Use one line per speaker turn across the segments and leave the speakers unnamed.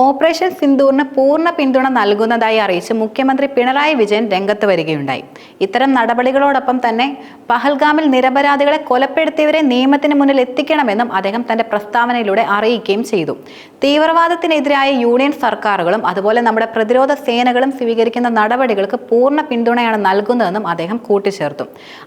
Operation സിന്ദൂറിന് പൂർണ പിന്തുണ നൽകുന്നതായി അറിയിച്ച് മുഖ്യമന്ത്രി പിണറായി വിജയൻ രംഗത്ത് വരികയുണ്ടായി. ഇത്തരം നടപടികളോടൊപ്പം തന്നെ പഹൽഗാമിൽ നിരപരാധികളെ കൊലപ്പെടുത്തിയവരെ നിയമത്തിന് മുന്നിൽ എത്തിക്കണമെന്നും അദ്ദേഹം തന്റെ പ്രസ്താവനയിലൂടെ അറിയിക്കുകയും ചെയ്തു. തീവ്രവാദത്തിനെതിരായ യൂണിയൻ സർക്കാരുകളും അതുപോലെ നമ്മുടെ പ്രതിരോധ സേനകളും സ്വീകരിക്കുന്ന നടപടികൾക്ക് പൂർണ പിന്തുണയാണ് നൽകുന്നതെന്നും അദ്ദേഹം കൂട്ടിച്ചേർത്തു.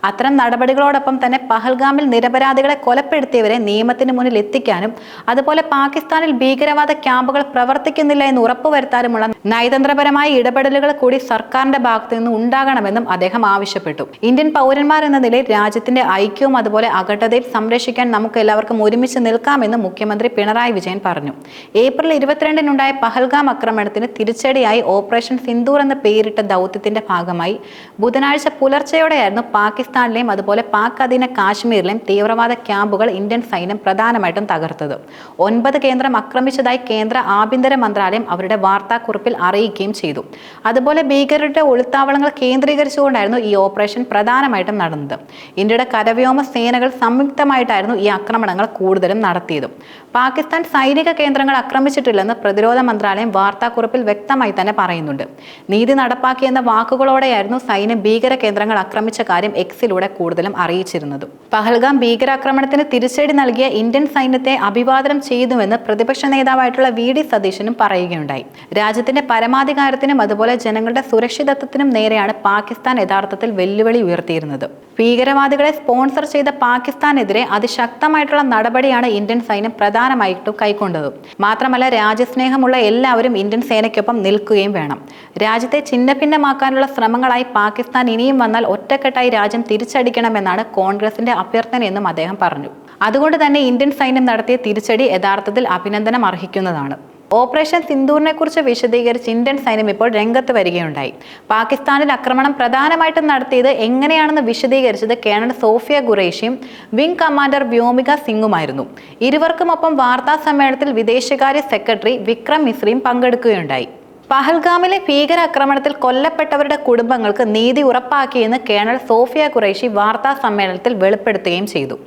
അത്തരം നടപടികളോടൊപ്പം തന്നെ പഹൽഗാമിൽ നിരപരാധികളെ കൊലപ്പെടുത്തിയവരെ നിയമത്തിന് മുന്നിൽ എത്തിക്കാനും അതുപോലെ പാകിസ്ഥാനിൽ ഭീകരവാദ ക്യാമ്പുകൾ പ്രവർത്തിക്കുന്നില്ല എന്ന് ഉറപ്പുവരുത്താനുമുള്ള നയതന്ത്രപരമായ ഇടപെടലുകൾ കൂടി സർക്കാരിന്റെ ഭാഗത്തു നിന്ന് ഉണ്ടാകണമെന്നും അദ്ദേഹം ആവശ്യപ്പെട്ടു. ഇന്ത്യൻ പൗരന്മാർ എന്ന നിലയിൽ രാജ്യത്തിന്റെ ഐക്യവും അതുപോലെ അഖണ്ഡതയും സംരക്ഷിക്കാൻ നമുക്ക് എല്ലാവർക്കും ഒരുമിച്ച് നിൽക്കാമെന്നും മുഖ്യമന്ത്രി പിണറായി വിജയൻ പറഞ്ഞു. ഏപ്രിൽ ഇരുപത്തിരണ്ടിനുണ്ടായ പഹൽഗാം ആക്രമണത്തിന് തിരിച്ചടിയായി ഓപ്പറേഷൻ സിന്ദൂർ എന്ന പേരിട്ട ദൗത്യത്തിന്റെ ഭാഗമായി ബുധനാഴ്ച പുലർച്ചെയോടെയായിരുന്നു പാകിസ്ഥാനിലെയും അതുപോലെ പാക് അധീന കാശ്മീരിലെയും തീവ്രവാദ ക്യാമ്പുകൾ ഇന്ത്യൻ സൈന്യം പ്രധാനമായിട്ടും തകർത്തത്. ഒൻപത് കേന്ദ്രം ആക്രമിച്ചതായി കേന്ദ്ര ആഭ്യന്തര മന്ത്രാലയം അവരുടെ വാർത്താക്കുറിപ്പിൽ അറിയിക്കുകയും ചെയ്തു. അതുപോലെ ഭീകരരുടെ ഒളിത്താവളങ്ങൾ കേന്ദ്രീകരിച്ചുകൊണ്ടായിരുന്നു ഈ ഓപ്പറേഷൻ പ്രധാനമായിട്ടും നടന്നത്. ഇന്ത്യയുടെ കരവ്യോമ സേനകൾ സംയുക്തമായിട്ടായിരുന്നു ഈ ആക്രമണങ്ങൾ കൂടുതലും നടത്തിയതും. പാകിസ്ഥാൻ സൈനിക കേന്ദ്രങ്ങൾ ആക്രമിച്ചിട്ടില്ലെന്ന് പ്രതിരോധ മന്ത്രാലയം വാർത്താക്കുറിപ്പിൽ വ്യക്തമായി തന്നെ പറയുന്നുണ്ട്. നീതി നടപ്പാക്കിയെന്ന വാക്കുകളോടെയായിരുന്നു സൈന്യം ഭീകര കേന്ദ്രങ്ങൾ ആക്രമിച്ച കാര്യം എക്സിലൂടെ കൂടുതലും അറിയിച്ചിരുന്നത്. പഹൽഗാം ഭീകരാക്രമണത്തിന് തിരിച്ചടി നൽകിയ ഇന്ത്യൻ സൈന്യത്തെ അഭിവാദനം ചെയ്തുവെന്ന് പ്രതിപക്ഷ നേതാവായിട്ടുള്ള വി ഡി സതീശനും പറയുകയുണ്ടായി. രാജ്യത്തിന്റെ പരമാധികാരത്തിനും അതുപോലെ ജനങ്ങളുടെ സുരക്ഷിതത്വത്തിനും നേരെയാണ് പാകിസ്ഥാൻ യഥാർത്ഥത്തിൽ വെല്ലുവിളി ഉയർത്തിയിരുന്നത്. ഭീകരവാദികളെ സ്പോൺസർ ചെയ്ത പാകിസ്ഥാനെതിരെ അതിശക്തമായിട്ടുള്ള നടപടിയാണ് ഇന്ത്യൻ സൈന്യം പ്രധാനമായിട്ടും കൈക്കൊണ്ടത്. മാത്രമല്ല രാജ്യസ്നേഹമുള്ള എല്ലാവരും ഇന്ത്യൻ സേനയ്ക്കൊപ്പം നിൽക്കുകയും വേണം. രാജ്യത്തെ ഛിന്നഭിന്നമാക്കാനുള്ള ശ്രമങ്ങളായി പാകിസ്ഥാൻ ഇനിയും വന്നാൽ ഒറ്റക്കെട്ടായി രാജ്യം തിരിച്ചടിക്കണമെന്നാണ് കോൺഗ്രസിന്റെ അഭ്യർത്ഥനയെന്നും അദ്ദേഹം പറഞ്ഞു. അതുകൊണ്ട് തന്നെ ഇന്ത്യൻ സൈന്യം നടത്തിയ തിരിച്ചടി യഥാർത്ഥത്തിൽ അഭിനന്ദനം അർഹിക്കുന്നതാണ്. ഓപ്പറേഷൻ സിന്ദൂറിനെ കുറിച്ച് വിശദീകരിച്ച് ഇന്ത്യൻ സൈന്യം ഇപ്പോൾ രംഗത്ത് വരികയുണ്ടായി. പാകിസ്ഥാനിൽ ആക്രമണം പ്രധാനമായിട്ടും നടത്തിയത് എങ്ങനെയാണെന്ന് വിശദീകരിച്ചത് കേണൽ സോഫിയ ഖുറേഷിയും വിംഗ് കമാൻഡർ വ്യോമിക സിംഗുമായിരുന്നു. ഇരുവർക്കുമൊപ്പം വാർത്താ സമ്മേളനത്തിൽ വിദേശകാര്യ സെക്രട്ടറി വിക്രം മിശ്രയും പങ്കെടുക്കുകയുണ്ടായി. പഹൽഗാമിലെ ഭീകരാക്രമണത്തിൽ കൊല്ലപ്പെട്ടവരുടെ കുടുംബങ്ങൾക്ക് നീതി ഉറപ്പാക്കിയെന്ന് കേണൽ സോഫിയ ഖുറേഷി വാർത്താ സമ്മേളനത്തിൽ വെളിപ്പെടുത്തുകയും ചെയ്തു.